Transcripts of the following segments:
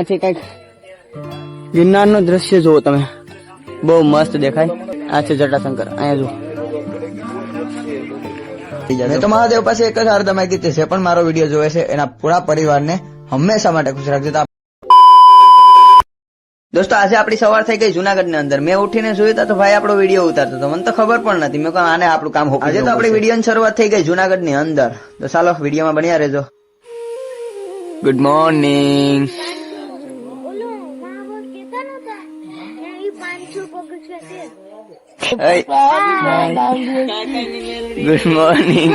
અહીંયાથી કંઈક ગિરનારનું દ્રશ્ય જુઓ તમે. બહુ મસ્ત દેખાય. આ છે જટાશંકર. અહીંયા જુઓ. મેં તો મહાદેવ પાસે એક જ માંગી હતી જે પણ મારો વીડિયો જોવે છે એના પૂરા પરિવારને હંમેશા માટે ખુશ રાખજો. દોસ્તો આજે આપણી સવાર થઈ ગઈ જુનાગઢની અંદર. મેં ઉઠીને જોયું તો ભાઈ આપણો વીડિયો ઉતારતો હતો. મને તો ખબર પણ નથી. મેં કહ્યું આને આપણું કામ આજે તો આપણી વીડિયો શરૂઆત થઈ ગઈ જુનાગઢની અંદર. તો ચાલો વિડીયોમાં બન્યા રહેજો. Good morning good morning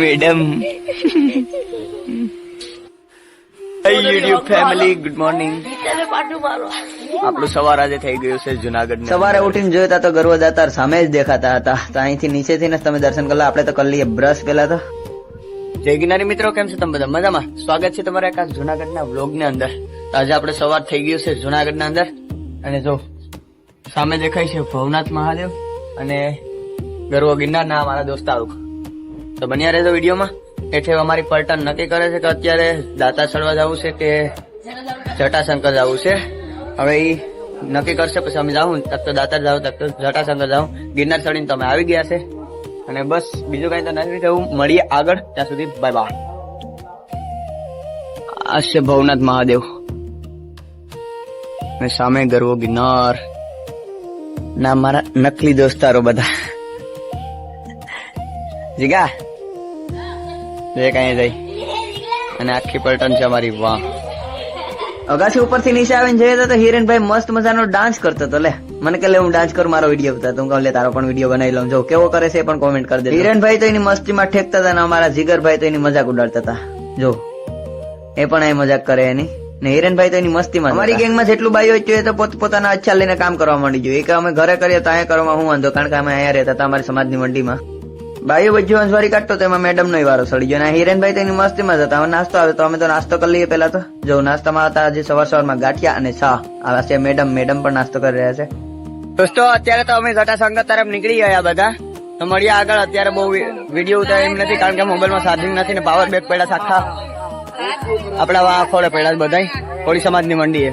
madam YouTube family good morning આપણું સવાર આજે થઈ ગયું છે જુનાગઢ સવારે ઉઠીને જોયતા તા ગર્વ જતા સામે જ દેખાતા હતા. તો અહીંથી નીચેથી ને તમે દર્શન કરલા આપણે તો કરી લઈએ બ્રશ પેલા તો. જય ગિરનારી મિત્રો કેમ છે તમે બધા? મજામાં? સ્વાગત છે તમારા એક આ જુનાગઢના વ્લોગની અંદર આજે આપણે સવાર થઈ ગયું છે જુનાગઢ ના અંદર. અને જો સામે દેખાય છે ભવનાથ મહાદેવ અને ગરવો ગિરનાર ના દોસ્ત આવું તો બન્યા રહેજો વિડીયોમાં. એટલે અમારી પલટન નક્કી કરે છે કે અત્યારે દાતા ચડવા જવું છે કે જટાશંકર જવું છે. હવે એ નક્કી કરશે, પછી અમે જાઉં. તક તો દાતા જાવ તક તો જટાશંકર જાઉં. ગિરનાર ચડીને તમે આવી ગયા છે. અને બસ, બીજું કઈ તો નથી થયું. મળીએ આગળ. ત્યાં સુધી બાય બાય આ છે ભવનાથ મહાદેવ. અને સામે ગરવો ગિરનાર. ના, મારા નકલી દોસ્તારો બધા. જીગા. જે કઈ જઈ અને આખી પલટન છે અમારી વાહ. અગાસી ઉપરથી નીચે આવીને જઈએ તો હિરેનભાઈ મસ્ત મજાનો ડાન્સ કરતો હતો, લે. મને કે લે, હું ડાન્સ કરું, મારો વીડિયો ઉતાર તું કહું, લે, તારો પણ વીડિયો બનાવી લઉં. જો, કેવો કરે છે એ પણ કોમેન્ટ કરી દે હિરેનભાઈ તો એની મસ્તીમાં ઠેકતા હતા અને અમારા જીગરભાઈ તો એની મજાક ઉડાડતા હતા. જો, એ પણ એ મજાક કરે એની. ને હિરેનભાઈ તો એની મસ્તીમાં અમારી ગેંગમાં જેટલું બાઈ હોય તો પોત પોતાના અચ્છા લઈને કામ કરવા માંડી જોઈએ કે અમે ઘરે કરીએ તો અહીંયા કરવામાં હું વાંધો? કારણ કે અમે અહીંયા રહેતા હતા અમારી સમાજની મંડીમાં. બાઈઓ બજ્જુ અંસવારી કાઢતો તો એમાં મેડમ નો વારો સડી ગયો. હિરેનભાઈ તેની મસ્તીમાં જ હતા. હવે નાસ્તો આવે તો અમે તો નાસ્તો કરી લઈએ પેલા તો. જો નાસ્તામાં હતા આજે સવાર સવારમાં ગાંઠિયા અને ચા આવા છે મેડમ મેડમ પણ નાસ્તો કરી રહ્યા છે. દોસ્તો અત્યારે તો અમે જટાશંકર તરફ નીકળી ગયા બધા. તો મળીએ આગળ. અત્યારે બહુ વીડિયો ઉતાર એમ નથી કારણ કે મોબાઈલમાં ચાર્જિંગ નથી ને પાવર બેક પડ્યા છે આખા. આપડા વા ખોડે પડ્યા છે બધાય. કોળી સમાજની મંડી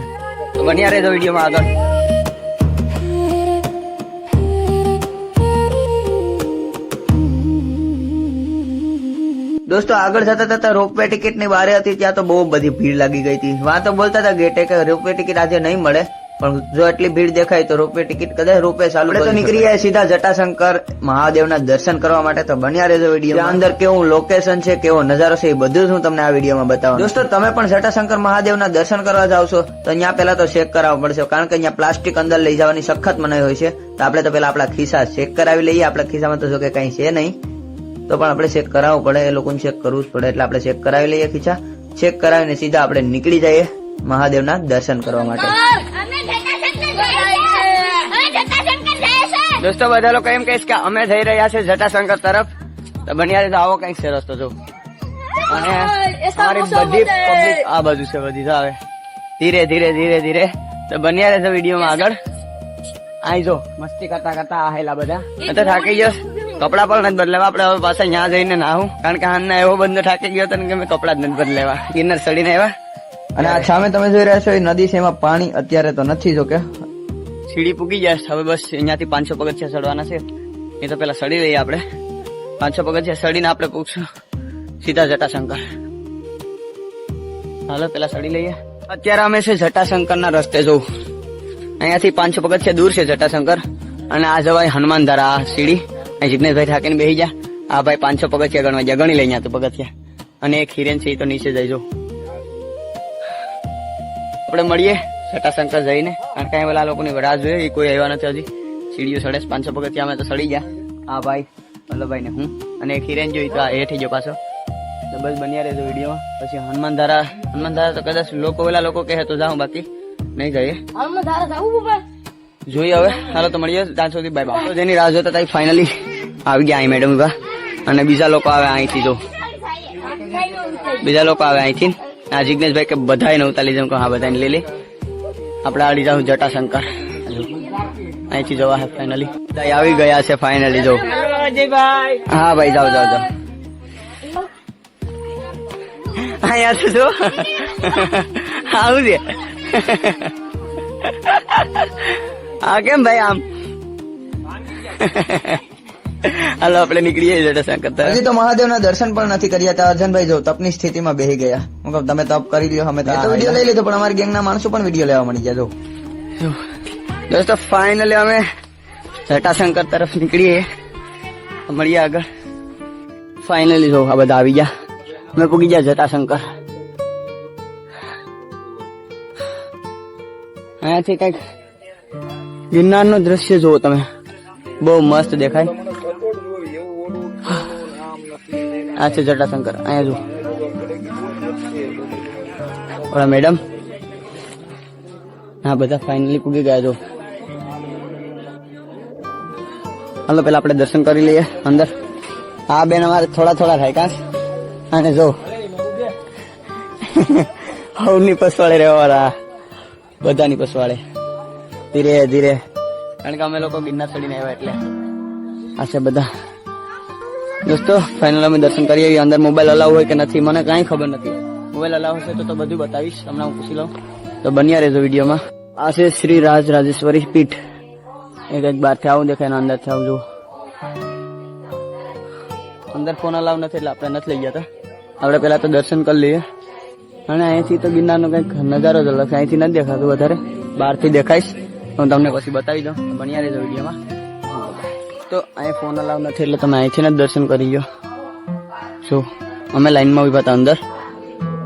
તો બન્યા રહેજો વિડીયોમાં આગળ. દોસ્તો, આગળ જતા હતા રોપવે ટિકિટની બારે હતી, ત્યાં તો બહુ બધી ભીડ લાગી ગઈ હતી. વાતો બોલતા હતા ગેટે કે રોપવે ટિકિટ આજે નહીં મળે. પણ જો એટલી ભીડ દેખાય તો રોપવે ટિકિટ કદાચ રોપવે ચાલુ તો નીકળી જાય સીધા જટાશંકર મહાદેવના દર્શન કરવા માટે તો બન્યા રહેજો વીડિયો અંદર કેવું લોકેશન છે કેવો નજારો છે એ બધું જ હું તમને આ વિડીયોમાં બતાવું દોસ્તો તમે પણ જટાશંકર મહાદેવના દર્શન કરવા જાવ છો તો અહીંયા પહેલા તો ચેક કરાવવું પડશે કારણ કે અહીંયા પ્લાસ્ટિક અંદર લઈ જવાની સખત મનાઈ હોય છે. તો આપણે તો પેલા આપણા ખિસ્સા ચેક કરાવી લઈએ આપણા ખિસ્સામાં તો જો કે કઈ છે નહીં. તો પણ આપણે ચેક કરાવવું પડે એ લોકોને ચેક કરવું જ પડે એટલે આપણે ચેક કરાવી લઈએ ખીચા ચેક કરાવીને સીધા આપણે નીકળી જઈએ મહાદેવના દર્શન કરવા માટે. દોસ્તો બધા લોકો એમ કહીશ કે અમે જઈ રહ્યા છે જટાશંકર તરફ. તો બન્યા તો આવો કંઈક છે રસ્તો જો. અને અમારી બધી પબ્લિક આ બાજુ છે બધી આવે ધીરે ધીરે ધીરે ધીરે. તો બન્યા રહેજો વિડીયોમાં આગળ. આઈ જો મસ્તી કરતા કરતા આહેલા બધા. તો થાકી ગયો કપડા પણ નથી બદલાવા આપણે હવે પાછા ત્યાં જઈને નાહું. કારણ કે હાલના એવો બંધો થાકી ગયો તને ને કે મેં કપડા જ નથી બદલાવા. ગિરનાર ચડીને આવ્યા. અને આ સામે તમે જોઈ રહ્યા છો એ નદી છે એમાં પાણી અત્યારે તો નથી જો કે. સીડી પૂગી જાય. હવે બસ અહીંયાથી પાંચસો પગથિયા ચડવાના છે. એ તો પેલા સડી લઈએ આપણે. પાંચસો પગથિયા સડીને આપણે પૂછશું સીધા જટાશંકર. હાલો, પેલા સડી લઈએ. અત્યારે અમે છે જટાશંકર ના રસ્તે જવું અહીંયાથી પાંચસો પગથિયા દૂર છે જટાશંકર. અને આ જવાય હનુમાન આ સીડી. અહીં જીગ્નેશભાઈ થાકીને બેસી જા આ ભાઈ પાંચસો પગથિયા ગણવા ગયા. ગણી લઈ અહીંયા તો પગથિયા. અને એક હિરેન છે એ તો નીચે જઈજો આપણે મળીએ. જટાશંકર જઈને કારણ કે પેલા લોકોની રાહ જોઈએ. એ કોઈ આવ્યા નથી હજી. સીડીઓ સડે પાંચસો પગથિયા અમે તો સડી ગયા. આ ભાઈ વલ્લભભાઈ ને હું અને હિરેન જોઈ તો આ હેઠી ગયો પાછો. તો બસ બન્યા રહેજો વિડીયોમાં. પછી હનુમાન ધારા હનુમાન ધારા તો કદાચ લોકો પેલા લોકો કહે તો જાઉં બાકી. નહીં જઈએ. અમે ધારા જવું જોઈએ હવે. હાલો તો મળીએ. ત્યાં સુધી બાય બાય તો જેની રાહ જોતા ત્યાં ફાઇનલી આવી ગયા અહીં મેડમ ઊભા અને બીજા લોકો આવે અહીંથી જો. બીજા લોકો આવે અહીંથી. આ જિજ્ઞેશભાઈ કે બધાને ઉતારી જેમ કે હા બધાને લઈ લે. આપણે આડી જાઉં જટાશંકર. અહીંથી જવા હે ફાઇનલી આવી ગયા છે ફાઇનલી જો. હા, ભાઈ, જાઓ જાઓ જાઓ. અહીંયા તો જો. આવું હા, કેમ ભાઈ આમ? હાલો આપણે નીકળીએ જટાશંકર હજી તો મહાદેવના દર્શન પણ નથી કર્યા. ત્યાં અર્જનભાઈ જો તપની સ્થિતિમાં બેહી ગયા. હું કહું તમે તપ કરી લ્યો અમે તો વીડિયો લઈ લીધો પણ અમારી ગેંગના માણસો પણ વીડિયો લેવા મળી ગયા જો. દોસ્તો ફાઇનલી અમે જટાશંકર તરફ નીકળીએ. મળીએ આગળ. ફાઇનલી જો આ બધા આવી ગયા. અમે પૂગી ગયા જટાશંકર. અહીંયાથી કંઈક ગિરનારનું દ્રશ્ય જુઓ તમે. બહુ મસ્ત દેખાય. આ છે જટાશંકર અહીંયા જુઓ. ઓલા મેડમ. હા, બધા ફાઇનલી પૂગી ગયા જો હાલો, પેલા આપણે દર્શન કરી લઈએ અંદર. આ બેન અમારે થોડા થોડા થાય અને જો હવની પસવાળે રહેવાળા બધાની પસવાળે ધીરે ધીરે. કારણ કે અમે લોકો ગિરનાર ચડીને આવ્યા એટલે. આ છે બધા. દોસ્તો ફાઇનલ અમે દર્શન કરી આવીએ. અંદર મોબાઈલ અલાવ હોય કે નથી, મને કાંઈ ખબર નથી. મોબાઈલ અલાવ હશે તો બધું બતાવીશ. તમને હું પૂછી લઉં. તો બન્યા રહેજો વિડીયોમાં. આ છે શ્રી રાજ રાજેશ્વરી પીઠ. એ કંઈક બહારથી આવું દેખાય ને અંદરથી આવું જુઓ. અંદર ફોન અલાવ નથી એટલે આપણે નથી લઈ ગયા આપણે પેલા તો દર્શન કરી લઈએ. અને અહીંથી તો ગિરનારનો કંઈક નજારો જ અલગ છે. અહીંથી નથી દેખાતું વધારે. બહારથી દેખાઈશ. હું તમને પછી બતાવી દઉં. બન્યા રહેજો વિડીયોમાં. તો અહીં ફોન અલાવ નથી એટલે તમે અહીંથી જ દર્શન કરી લો શું? અમે લાઈનમાં ઊભા હતા અંદર.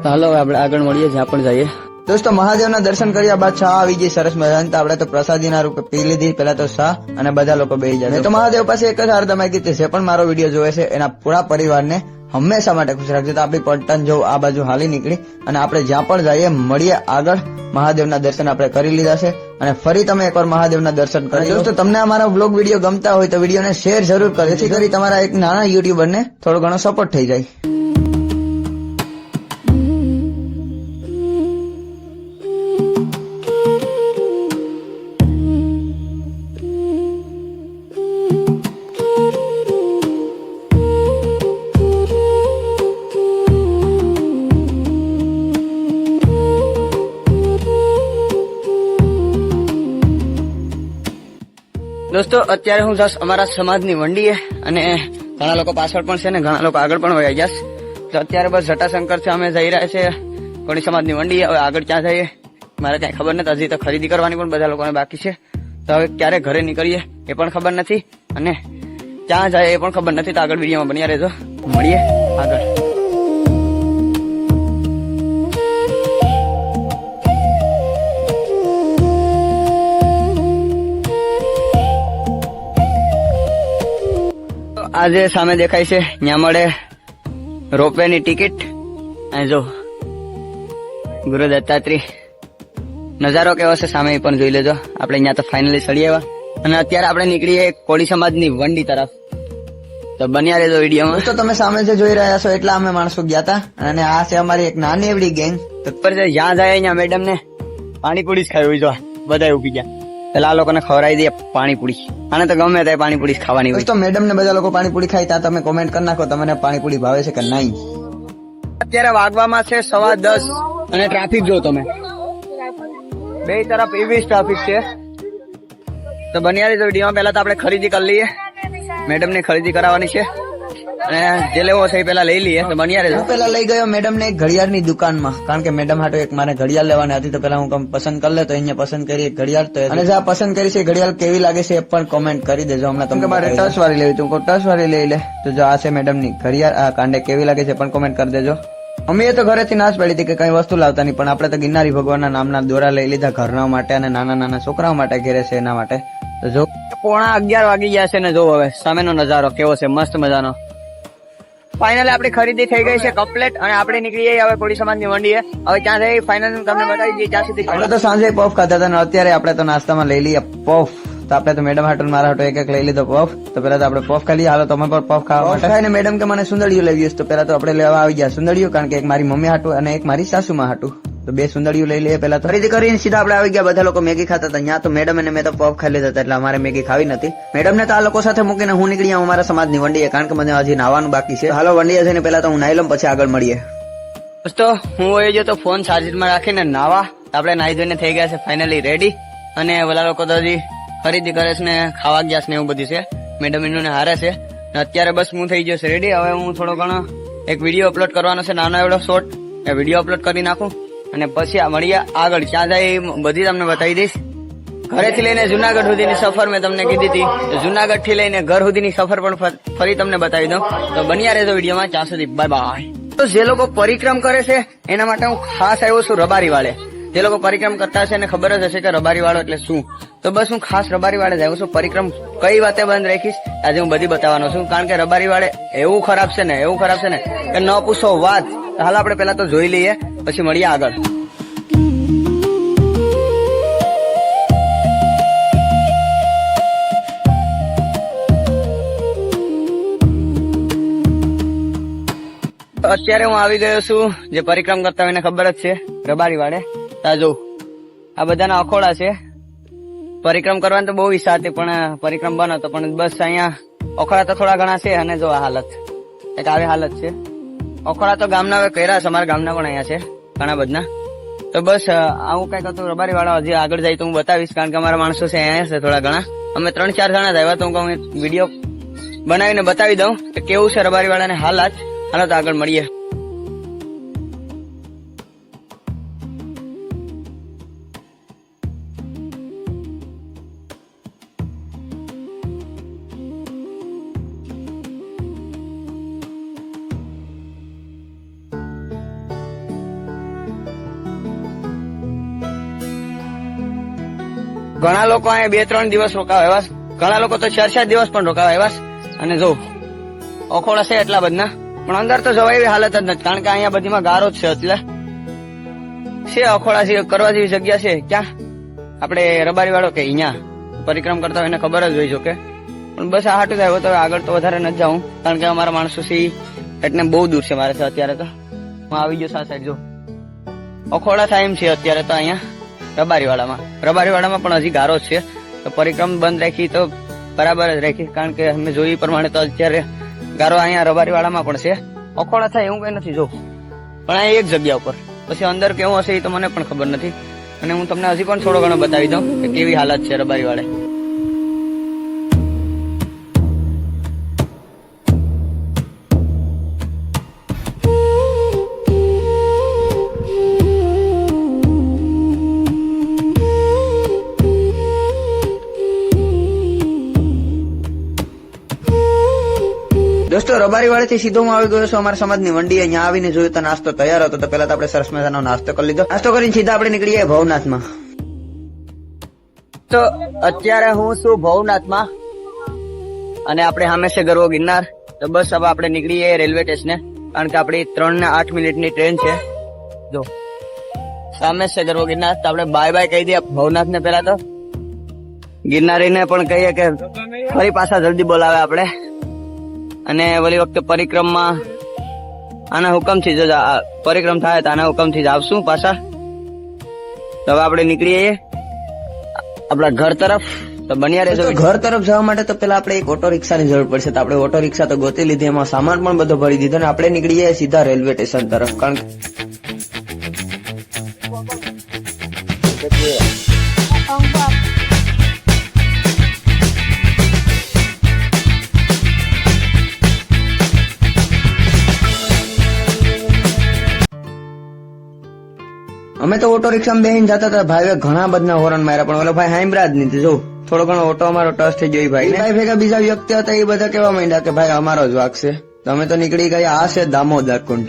તો હાલો આપણે આગળ મળીએ જ્યાં પણ જઈએ. દોસ્તો મહાદેવના દર્શન કર્યા બાદ શાહ આવી ગઈ સરસ મજાની. તો આપણે તો પ્રસાદીના રૂપે પી લીધી પેલા તો શાહ અને બધા લોકો બેસી જાય તો મહાદેવ પાસે એક જ આરત અમારી કીધી છે પણ મારો વીડિયો જોવે છે એના પૂરા પરિવારને હંમેશા માટે ખુશ રાખજો. તો આપણી પલટન જો આ બાજુ હાલી નીકળી અને આપણે જ્યાં પણ જઈએ મળીએ આગળ. મહાદેવના દર્શન આપણે કરી લીધા છે અને ફરી તમે એકવાર મહાદેવના દર્શન કરી દોસ્તો તમને અમારા બ્લોગ વીડિયો ગમતા હોય તો વિડીયોને શેર જરૂર કરજો. જેથી કરી તમારા એક નાના યુટ્યુબરને થોડો ઘણો સપોર્ટ થઈ જાય. અત્યારે હું જસ અમારા સમાજની વંડીએ અને ઘણા લોકો પાછળ પણ છે ને ઘણા લોકો આગળ પણ વયા ગયા તો અત્યારે બસ જટાશંકર છે, અમે જઈ રહ્યા છે. કોણી સમાજની વંડી, હવે આગળ ક્યાં જઈએ? મારે કઈ ખબર નથી, હજી તો ખરીદી કરવાની પણ બધા લોકોને બાકી છે. તો હવે ક્યારે ઘરે નીકળીએ એ પણ ખબર નથી. અને ક્યાં જાય એ પણ ખબર નથી. તો આગળ વિડીયોમાં બન્યા રહેજો. મળીએ આગળ. આજે સામે દેખાય છે. ત્યાં મળે રોપવે ની ટિકિટ. અને જો ગુરુ દત્તાત્રી નજારો કેવો છે સામે પણ જોઈ લેજો. આપણે અહીંયા તો ફાઇનલી ચડી આવ્યા. અને અત્યારે આપણે નીકળીએ કોળી સમાજની વંડી તરફ. તો બન્યા રહેજો વિડીયોમાં. તો તમે સામે જે જોઈ રહ્યા છો એટલા અમે માણસો ગયા હતા અને આ છે અમારી એક નાની એવડી ગેંગ તત્પર છે જ્યાં જાય અહીંયા મેડમ ને પાણીપુરી જ ખાવી જો. બધા ઊભી ગયા. પેલા આ લોકોને ખવડાવી દઈએ પાણીપુરી. અને તો ગમે તે પાણીપુરી ખાવાની હોય. તો મેડમ ને બધા લોકો પાણીપુરી ખાય ત્યાં તમે કોમેન્ટ કરી નાખો તમને પાણીપુરી ભાવે છે કે નહીં? અત્યારે વાગવામાં છે સવા દસ અને ટ્રાફિક જો તમે. બે તરફ એવી ટ્રાફિક છે. તો બન્યા તો વિડીયોમાં. પહેલા તો આપણે ખરીદી કરી લઈએ. મેડમની ખરીદી કરાવવાની છે. અને જે લેવો છે એ પેલા લઈ લઈએ તો બન્યા હું પેલા લઈ ગયો મેડમ ને એક ઘડિયાળની દુકાનમાં કારણ કે મેડમ હાટો એક મારે ઘડિયાળ લેવાની હતી તો પેલા હું કમ પસંદ કરી લે તો અહીંયા પસંદ કરી ઘડિયાળ તો અને જે આ પસંદ કરી છે ઘડિયાળ કેવી લાગે છે એ પણ કોમેન્ટ કરી દેજો હમણાં તમને મારે ટચ વાળી લેવી તું ટચ વાળી લઈ લે. તો જો આ છે મેડમની ઘડિયાળ આ કાંડે કેવી લાગે છે પણ કોમેન્ટ કરી દેજો. અમે તો ઘરેથી નાશ પડી હતી કે કઈ વસ્તુ લાવતા નહીં પણ આપણે તો ગિરનારી ભગવાનના નામના દોરા લઈ લીધા ઘરના માટે અને નાના નાના છોકરાઓ માટે ઘેરે છે એના માટે. તો જો પોણા અગિયાર વાગી ગયા છે ને જો હવે સામેનો નજારો કેવો છે મસ્ત મજાનો. ફાઇનલ આપણી ખરીદી થઈ ગઈ છે કમ્પ્લેટ અને આપણે નીકળી જઈએ હવે કોળી સમાજની મંડીએ. હવે ત્યાં જઈ ફાઇનલ તમને બતાવી દઈએ જ્યાં સુધી આપણે તો સાંજે પફ ખાતા હતા અત્યારે આપણે તો નાસ્તામાં લઈ લઈએ પફ તો આપણે તો મેડમ હાટુ મારા હાટુ એક એક લઈ લીધો પફ તો પેલા તો આપણે પફ ખાલી હાલો તમે પણ પફ ખાવા માટે. ખાઈને મેડમ કે મને સુંદડીયું લેવી તો પેલા તો આપણે લેવા આવી ગયા. સુંદડીયું કારણ કે એક મારી મમ્મી હાટું અને એક મારી સાસુમાં હાટુ. તો બે સુંદરીઓ લઈ લઈએ પહેલા તો. ખરીદી કરીને સીધા આપણે આવી ગયા. બધા લોકો મેગી ખાતા હતા. ત્યાં તો મેડમ અને મેં તો પફ ખાઈ લીધા હતા, એટલે અમારે મેગી ખાવી નથી મેડમને તો આ લોકો સાથે મૂકીને હું નીકળી આવું, અમારા સમાજની વંડીએ. કારણ કે મને હજી નાવાનું બાકી છે. હાલો, વંડીએ છે ને પેલા તો હું નાઈ લઉં, પછી આગળ મળીએ. દોસ્તો, હું એ જો તો ફોન ચાર્જરમાં રાખીને નાવા. આપણે નાહી ધોઈને થઈ ગયા છે ફાઇનલી રેડી અને ઓલા લોકો તો હજી ખરીદી કરે છે ને ખાવા ગયા છે ને એવું બધું છે. મેડમ એનું હારે છે. અત્યારે બસ હું થઈ ગયો છે રેડી હવે હું થોડો ઘણો એક વીડિયો અપલોડ કરવાનો છે, નાનો એવડો શોર્ટ એ વીડિયો અપલોડ કરી નાખું. અને પછી મળીએ આગળ. ક્યાં જાય બધી તમને બતાવી દઈશ. ઘરેથી લઈને જુનાગઢ સુધીની સફર મેં તમને કીધી હતી. જુનાગઢથી લઈને ઘર સુધીની સફર પણ ફરી તમને બતાવી દઉં. તો બન્યા રહેજો વિડીયોમાં. ત્યાં સુધી બાય બાય તો જે લોકો પરિક્રમ કરે છે, એના માટે હું ખાસ આવ્યો છું રબારી વાળે જે લોકો પરિક્રમ કરતા હશે એને ખબર જ હશે કે રબારી વાળો એટલે શું. તો બસ હું ખાસ રબારી વાળે જ આવ્યો છું. પરિક્રમ કઈ વાતે બંધ રાખીશ, આજે હું બધી બતાવવાનો છું. કારણ કે રબારી વાળે એવું ખરાબ છે ને, એવું ખરાબ છે ને, કે ન પૂછો વાત. હાલ આપણે પેલા તો જોઈ લઈએ. પછી મળીએ આગળ. અત્યારે હું આવી ગયો છું, જે પરિક્રમ કરતા એને ખબર જ છે, રબારી વાળે તા જો, આ બધાના અખોડા છે. પરિક્રમ કરવાની તો બહુ ઈચ્છા હતી, પણ પરિક્રમ બંધ હતો, પણ બસ અહીંયા અખોડા તો થોડા ઘણા છે, અને જો આ હાલત. એક આવી હાલત છે. અખોડા તો ગામના હવે કર્યા છે, અમારા ગામના પણ અહીંયા છે. ઘણા બધા તો બસ આવું કંઈક હતું. રબારી વાળા હજી આગળ જાય તો હું બતાવીશ, કારણ કે અમારા માણસો છે, અહીંયા છે થોડા ઘણા. અમે ત્રણ ચાર જણા જ આવ્યા તો હું વીડિયો બનાવીને બતાવી દઉં કે કેવું છે રબારી વાળાને હાલાત હાલો તો આગળ મળીએ. ઘણા લોકો અહીંયા બે, ત્રણ દિવસ રોકાવા આવ્યા ઘણા લોકો તો ચાર ચાર દિવસ પણ રોકાવા આવ્યા. અને જો, અખોડા છે એટલા બધા પણ અંદર તો જવાય એવી હાલત જ નથી, કારણ કે અહીંયા બધીમાં ગારો જ છે એટલે. છે અખોડા છે, કરવા જેવી જગ્યા છે. ક્યાં? આપણે રબારી વાળો કે અહીંયા પરિક્રમ કરતા હોય એને ખબર જ હોય જોકે. પણ બસ આ હાટું થાય. તો આગળ તો વધારે નથી જાઉં કારણ કે અમારા માણસો છે એટલે બહુ દૂર છે મારે અત્યારે તો. હું આવી ગયો સાથે જો. અખોડા થાય એમ છે અત્યારે તો અહીંયા. રબારીવાડામાં. રબારીવાળામાં પણ હજી ગારો છે. તો પરિક્રમ બંધ રાખી તો બરાબર જ રાખી. કારણ કે અમે જોઈ પ્રમાણે તો અત્યારે ગારો અહીંયા રબારીવાળામાં પણ છે. અખોડા થાય એવું કઈ નથી, જો. પણ આ એક જગ્યા ઉપર. પછી અંદર કેવું હશે એ તો મને પણ ખબર નથી. અને હું તમને હજી પણ થોડો ઘણો બતાવી દઉં કે કેવી હાલત છે રબારીવાડે. દોસ્તો રબારી વાળેથી સીધો હું આવી ગયો છું, અમારા સમાજની વંડી અહીંયા આવીને જોયું, તો નાસ્તો તૈયાર હતો, તો પેલા તો આપણે સરસ મજાનો નાસ્તો કરી લીધો. નાસ્તો કરીને સીધા આપણે નીકળીએ ભવનાથમાં. તો અત્યારે હું છું ભવનાથમાં, અને આપણે હંમેશા ગરવો ગિરનાર. તો બસ હવે આપણે નીકળીએ રેલવે સ્ટેશને, કારણ કે આપણી ત્રણ ને આઠ મિનિટની ટ્રેન છે. જો. સામે છે ગરવો ગિરનાર, તો આપણે બાય બાય કહી દઈએ ભવનાથ ને પેલા તો. ગિરનારીને પણ કહીએ કે ફરી પાછા જલ્દી બોલાવે આપણે. અને વળી વખતે પરિક્રમમાં આના હુકમથી જ પરિક્રમ થાય તો આના હુકમથી જ આવશું પાછા. તો હવે આપણે નીકળીએ આપણા ઘર તરફ. તો બન્યા રહેજો ઘર તરફ જવા માટે તો પેલા આપણે એક ઓટો રિક્ષાની જરૂર પડશે. તો આપણે ઓટો રિક્ષા તો ગોતી લીધી એમાં સામાન પણ બધો ભરી દીધો ને આપણે નીકળીએ સીધા રેલવે સ્ટેશન તરફ. કારણ કે અમે તો ઓટો રિક્ષામાં બેહીને જતા હતા. ભાઈ ઘણા બધા હોરન માર્યા, પણ ઓલો ભાઈ હાઈમ્બ્રા જ જો, થોડો ઘણો ઓટો અમારો ટચ થઈ ગયો ભાઈ ભાઈ ભેગા બીજા વ્યક્તિ હતા એ બધા કેવા માંડ્યા કે, ભાઈ, અમારો જ વાક છે. તો નીકળી ગયા, આ છે દામોદર કુંડ.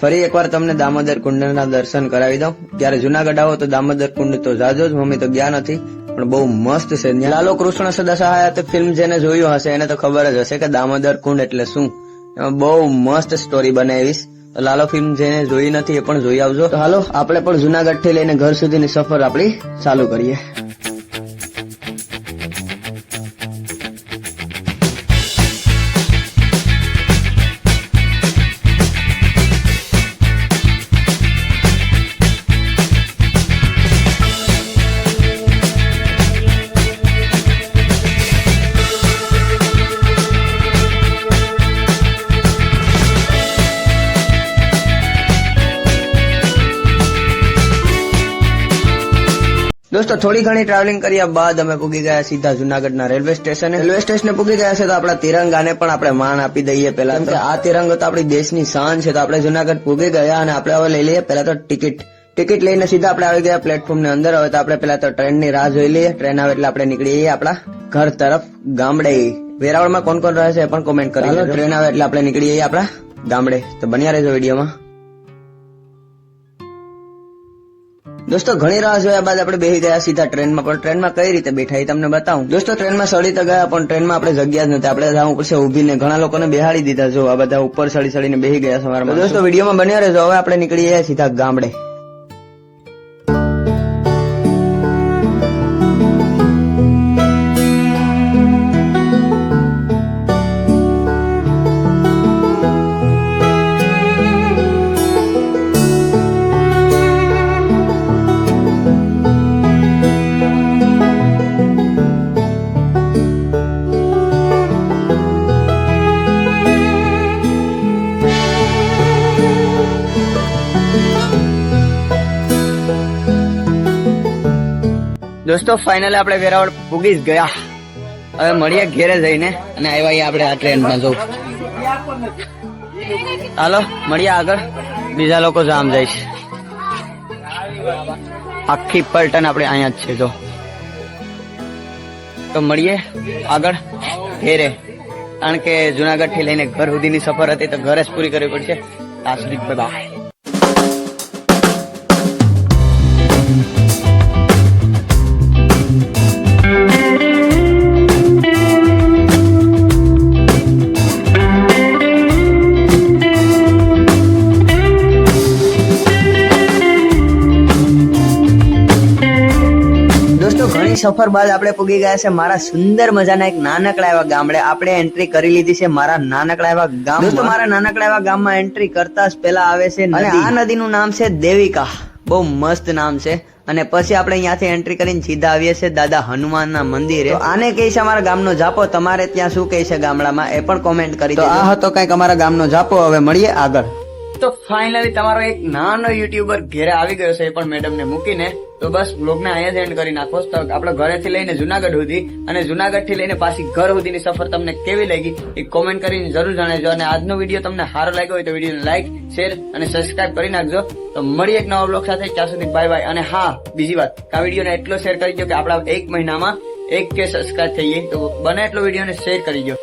ફરી એકવાર તમને દામોદર કુંડના દર્શન કરાવી દઉં. ત્યારે જુનાગઢ આવો તો દામોદર કુંડ તો જાજો જ. મમ્મી તો ગયા નથી, પણ બહુ મસ્ત છે. લાલો કૃષ્ણ સદા સહાય તો ફિલ્મ જેને જોયું હશે, એને તો ખબર જ હશે કે દામોદર કુંડ એટલે શું? એમાં બહુ મસ્ત સ્ટોરી બનાવીશ. લાલો ફિલ્મ જેને જોઈ નથી એ પણ જોઈ આવજો. હાલો, આપણે પણ જુનાગઢથી લઈને ઘર સુધીની સફર આપણી ચાલુ કરીએ. દોસ્તો થોડી ઘણી ટ્રાવેલિંગ કર્યા બાદ અમે પૂગી ગયા સીધા જુનાગઢના રેલવે સ્ટેશને રેલવે સ્ટેશને પૂગી ગયા છે તો આપણા તિરંગાને પણ આપણે માન આપી દઈએ પેલા કે આ તિરંગો તો આપણી દેશની શાન છે તો આપણે જુનાગઢ પૂગી ગયા અને આપણે હવે લઈ લઈએ પેલા તો ટિકિટ ટિકિટ લઈને સીધા આપણે આવી ગયા પ્લેટફોર્મની અંદર. હવે તો આપણે પેલા તો ટ્રેનની રાહ જોઈ લઈએ. ટ્રેન આવે એટલે આપણે નીકળી જઈએ આપણા ઘર તરફ ગામડે. વેરાવળમાં કોણ કોણ રહે છે એ પણ કોમેન્ટ કરી ટ્રેન આવે એટલે આપણે નીકળી જઈએ આપણા ગામડે. તો બન્યા રહેજો વિડીયોમાં. દોસ્તો ઘણી રાહ જોયા બાદ આપણે બેસી ગયા સીધા ટ્રેનમાં. પણ ટ્રેનમાં કઈ રીતે બેઠા એ તમને બતાવું? દોસ્તો ટ્રેનમાં સડી તો ગયા પણ ટ્રેનમાં આપણે જગ્યા જ નથી આપણે જવું પડશે ઉભીને ઘણા લોકોને બેહાડી દીધા. જો આ બધા ઉપર સડી સડીને બેસી ગયા સવારમાં. દોસ્તો વિડીયોમાં બન્યા રહેજો. હવે આપણે નીકળી ગયા સીધા ગામડે. દોસ્તો ફાઇનલી આપણે વેરાવળ પૂગી જ ગયા. હવે મળીએ ઘેરે જઈને અને આવ્યા આપણે આ ટ્રેનમાં જવું હાલો, મળીએ આગળ. બીજા લોકો જામ જાય છે. આખી પલટન આપણે અહીંયા જ છે જો. તો મળીએ આગળ ઘેરે. કારણ કે જુનાગઢથી લઈને ઘર સુધીની સફર હતી તો ઘરે જ પૂરી કરવી પડશે. સુધી બાય સફર બાદ આપણે પૂગી ગયા છે મારા સુંદર મજાના એક નાનકડા એવા ગામડે. આપણે એન્ટ્રી કરી લીધી છે મારા નાનકડા એવા ગામ દોસ્તો મારા નાનકડા એવા ગામમાં એન્ટ્રી કરતા જ પેલા આવે છે અને આ નદીનું નામ છે દેવિકા. બહુ મસ્ત નામ છે. અને પછી આપણે અહીંયાથી એન્ટ્રી કરીને સીધા આવીએ છીએ દાદા હનુમાનના મંદિરે. આને કહે છે અમારા ગામનો જાપો તમારે ત્યાં શું કહે છે ગામડામાં? એ પણ કોમેન્ટ કરી તો આ હતો કંઈક અમારા ગામનો જાપો હવે મળીએ આગળ. તો ફાઇનલી તમારો એક નાનો યુટ્યુબર ઘેરે આવી ગયો છે એ પણ મેડમ ને મૂકીને. તો બસ બ્લોગ ને અહીંયા એન્ડ કરી નાખો. તો આપણે ઘરેથી લઈને જુનાગઢ સુધી અને જુનાગઢથી લઈને પાછી ઘર સુધીની સફર તમને કેવી લાગી એ કોમેન્ટ કરીને જરૂર જણાવજો. અને આજનો વીડિયો તમને સારો લાગ્યો હોય તો વીડિયો લાઈક શેર અને સબસ્ક્રાઇબ કરી નાખજો. તો મળી એક નવા બ્લોગ સાથે. ત્યાં સુધી બાય બાય અને હા, બીજી વાત. આ વિડીયોને એટલો શેર કરી દો કે આપણા એક મહિનામાં એક કે સબસ્ક્રાઇબ થઈ જાય. તો બને એટલો વિડીયોને શેર કરી દો